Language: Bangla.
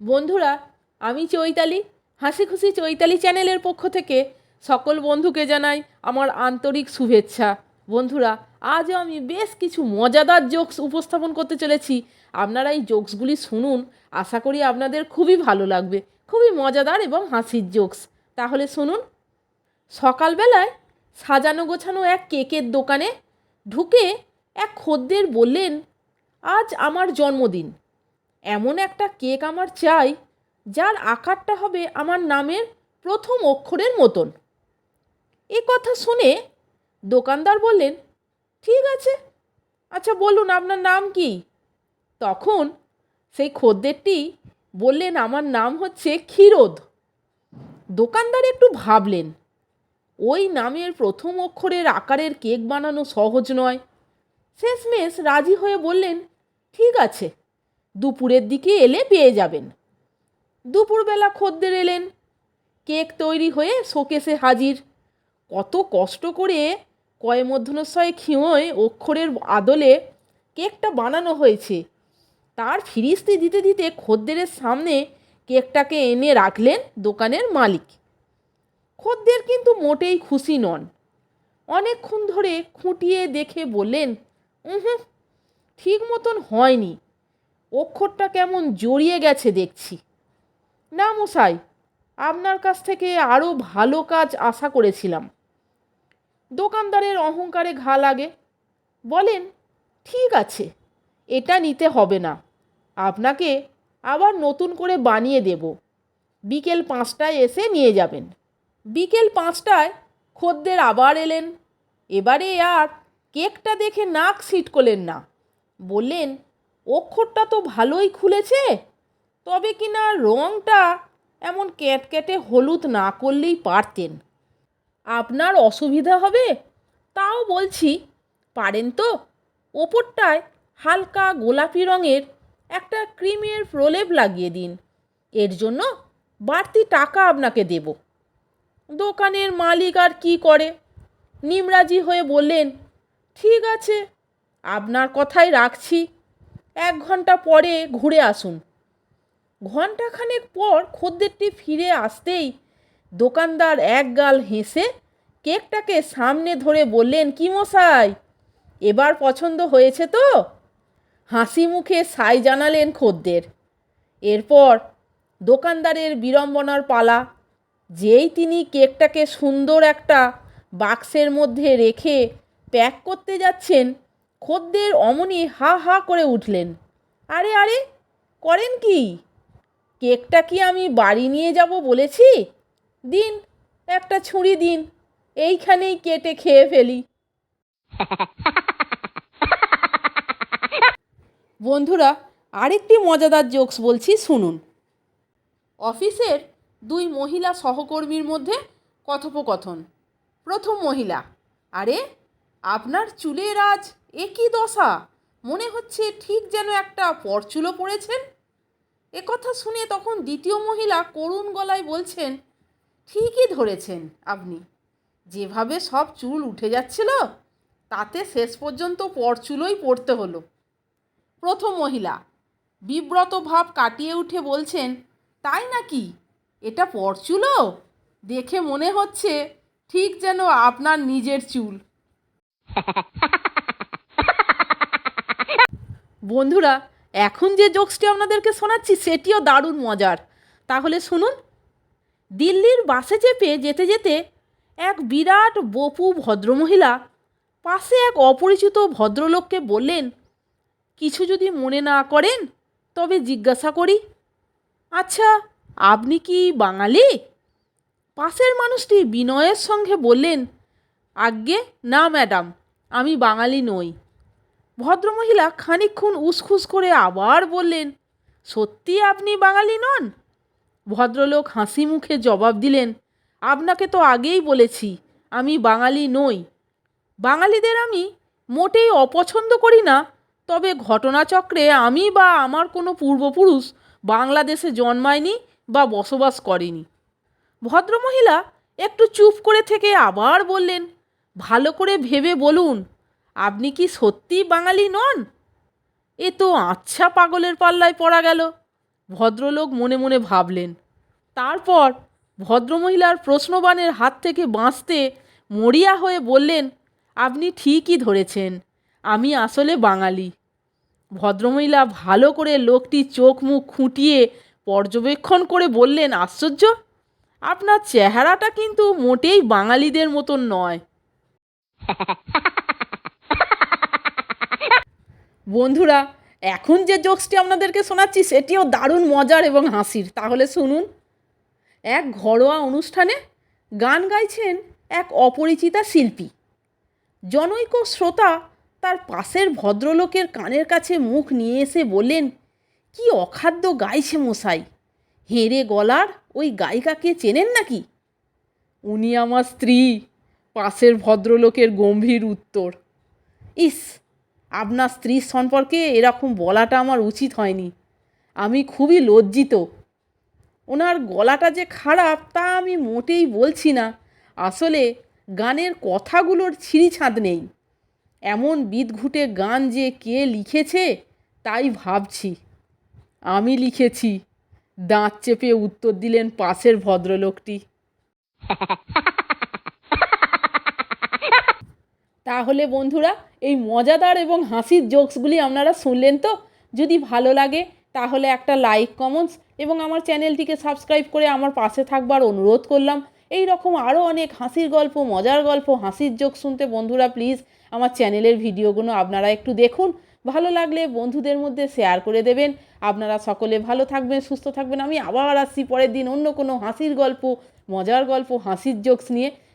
বন্ধুরা, আমি চৈতালি হাসি খুশি চৈতালি চ্যানেলের পক্ষ থেকে সকল বন্ধুকে জানাই আমার আন্তরিক শুভেচ্ছা। বন্ধুরা, আজও আমি বেশ কিছু মজাদার জোকস উপস্থাপন করতে চলেছি। আপনারা এই জোকসগুলি শুনুন, আশা করি আপনাদের খুবই ভালো লাগবে। খুবই মজাদার এবং হাসির জোকস। তাহলে শুনুন। সকালবেলায় সাজানো গোছানো এক কেকের দোকানে ঢুকে এক খদ্দের বললেন, আজ আমার জন্মদিন। এমন একটা কেক আমার চাই, যার আকারটা হবে আমার নামের প্রথম অক্ষরের মতন। এ কথা শুনে দোকানদার বললেন, ঠিক আছে আচ্ছা বলুন আপনার নাম কি? তখন সেই খদ্দেরটি বললেন, আমার নাম হচ্ছে ক্ষীরোদ। দোকানদার একটু ভাবলেন, ওই নামের প্রথম অক্ষরের আকারের কেক বানানো সহজ নয়। শেষমেশ রাজি হয়ে বললেন, ঠিক আছে দুপুরের দিকে এলে পেয়ে যাবেন। দুপুরবেলা খদ্দের এলেন। কেক তৈরি হয়ে শোকেসে হাজির। কত কষ্ট করে কয় মধ্যনশয় ক্ষিময় অক্ষরের আদলে কেকটা বানানো হয়েছে। তার ফিরিস্তি দিতে দিতে খদ্দেরের সামনে কেকটাকে এনে রাখলেন দোকানের মালিক। খদ্দের কিন্তু মোটেই খুশি নন। অনেকক্ষণ ধরে খুঁটিয়ে দেখে বললেন হুম ঠিক মতন হয়নি। অক্ষরটা কেমন জড়িয়ে গেছে দেখছি। না মশাই, আপনার কাছ থেকে আরও ভালো কাজ আশা করেছিলাম। দোকানদারের অহংকারে ঘা লাগে। বলেন, ঠিক আছে, এটা নিতে হবে না। আপনাকে আবার নতুন করে বানিয়ে দেব। বিকেল পাঁচটায় এসে নিয়ে যাবেন। বিকেল পাঁচটায় খদ্দের আবার এলেন। এবারে আর কেকটা দেখে নাক সিটকলেন না। বললেন অক্ষরটা তো ভালোই খুলেছে। তবে কি না রঙটা এমন ক্যাটক্যাটে হলুদ না করলেই পারতেন। আপনার অসুবিধা হবে? তাও বলছি, পারেন তো? ওপরটায় হালকা গোলাপি রঙের একটা ক্রিমের প্রলেপ লাগিয়ে দিন। এর জন্য বাড়তি টাকা আপনাকে দেব। দোকানের মালিক আর কি করে? নিমরাজি হয়ে বললেন, ঠিক আছে, আপনার কথাই রাখছি। এক ঘণ্টা পরে ঘুরে আসুন। ঘন্টাখানেক পর খদ্দেরটি ফিরে আসতেই দোকানদার এক গাল হেসে কেকটাকে সামনে ধরে বললেন, কি মশাই, এবার পছন্দ হয়েছে তো? হাসি মুখে সাই জানালেন খদ্দের। এরপর দোকানদারের বিড়ম্বনার পালা, যেই তিনি কেকটাকে সুন্দর একটা বাক্সের মধ্যে রেখে প্যাক করতে যাচ্ছেন খদ্দের অমনি হা হা করে উঠলেন। আরে আরে, করেন কি? কেকটা কি আমি বাড়ি নিয়ে যাব বলেছি? দিন, একটা ছুরি দিন, এইখানেই কেটে খেয়ে ফেলি। বন্ধুরা, আরেকটি মজাদার জোকস বলছি, শুনুন। অফিসের দুই মহিলা সহকর্মীর মধ্যে কথোপকথন। প্রথম মহিলা, আরে আপনার চুলের আজ একই দশা। মনে হচ্ছে ঠিক যেন একটা পরচুলো পড়েছেন। কথা শুনে তখন দ্বিতীয় মহিলা করুণ গলায় বলছেন, ঠিকই ধরেছেন আপনি। যেভাবে সব চুল উঠে যাচ্ছিল, তাতে শেষ পর্যন্ত পরচুলোই পড়তে হলো। প্রথম মহিলা বিব্রত ভাব কাটিয়ে উঠে বলছেন, তাই নাকি? এটা পরচুলো? দেখে মনে হচ্ছে ঠিক যেন আপনার নিজের চুল। বন্ধুরা, এখন যে জোকসটি আপনাদেরকে শোনাচ্ছি, সেটিও দারুণ মজার। তাহলে শুনুন। দিল্লির বাসে চেপে যেতে যেতে এক বিরাট বপু ভদ্রমহিলা পাশে এক অপরিচিত ভদ্রলোককে বললেন, কিছু যদি মনে না করেন, তবে জিজ্ঞাসা করি। আচ্ছা আপনি কি বাঙালি? পাশের মানুষটি বিনয়ের সঙ্গে বললেন, আজ্ঞে, না, ম্যাডাম। আমি বাঙালি নই। ভদ্রমহিলা খানিকক্ষণ উসখুস করে আবার বললেন, সত্যি আপনি বাঙালি নন? ভদ্রলোক হাসি মুখে জবাব দিলেন, আপনাকে তো আগেই বলেছি, আমি বাঙালি নই। বাঙালিদের আমি মোটেই অপছন্দ করি না, তবে ঘটনাচক্রে আমি বা আমার কোনো পূর্বপুরুষ বাংলাদেশে জন্মায়নি বা বসবাস করেনি। ভদ্রমহিলা একটু চুপ করে থেকে আবার বললেন ভালো করে ভেবে বলুন, আপনি কি সত্যি বাঙালি নন? এ তো আচ্ছা পাগলের পাল্লায় পড়া গেল। ভদ্রলোক মনে মনে ভাবলেন। তারপর ভদ্রমহিলার প্রশ্নবাণের হাত থেকে বাঁচতে মরিয়া হয়ে বললেন, আপনি ঠিকই ধরেছেন, আমি আসলে বাঙালি। ভদ্রমহিলা ভালো করে লোকটি চোখ মুখ খুঁটিয়ে পর্যবেক্ষণ করে বললেন, আশ্চর্য! আপনার চেহারাটা কিন্তু মোটেই বাঙালিদের মতন নয়। বন্ধুরা, এখন যে জোকসটি আপনাদেরকে শোনাচ্ছি, সেটিও দারুণ মজার এবং হাসির। তাহলে শুনুন। এক ঘরোয়া অনুষ্ঠানে গান গাইছেন এক অপরিচিতা শিল্পী। জনৈক শ্রোতা তার পাশের ভদ্রলোকের কানের কাছে মুখ নিয়ে এসে বললেন, কি অখাদ্য গাইছে মশাই? হেরে গলার ওই গায়িকাকে চেনেন নাকি? উনি আমার স্ত্রী। পাশের ভদ্রলোকের গম্ভীর উত্তর, ইস, আপনার স্ত্রীর সম্পর্কে এরকম বলাটা আমার উচিত হয়নি। আমি খুবই লজ্জিত। ওনার গলাটা যে খারাপ তা আমি মোটেই বলছি না। আসলে গানের কথাগুলোর ছিঁড়িছাঁদ নেই। এমন বিদঘুটে গান যে কে লিখেছে, তাই ভাবছি। আমি লিখেছি। দাঁত চেপে উত্তর দিলেন পাশের ভদ্রলোকটি। তাহলে বন্ধুরা, এই মজাদার এবং হাসির জোকসগুলি আপনারা শুনলেন তো? যদি ভালো লাগে, তাহলে একটা লাইক কমেন্টস এবং আমার চ্যানেলটিকে সাবস্ক্রাইব করে আমার পাশে থাকবার অনুরোধ করলাম। এই রকম আরও অনেক হাসির গল্প, মজার গল্প, হাসির জোক শুনতে বন্ধুরা প্লিজ আমার চ্যানেলের ভিডিওগুলো আপনারা একটু দেখুন। ভালো লাগলে বন্ধুদের মধ্যে শেয়ার করে দেবেন। আপনারা সকলে ভালো থাকবেন, সুস্থ থাকবেন। আমি আবার আসছি পরের দিন অন্য কোনো হাসির গল্প, মজার গল্প, হাসির জোকস নিয়ে।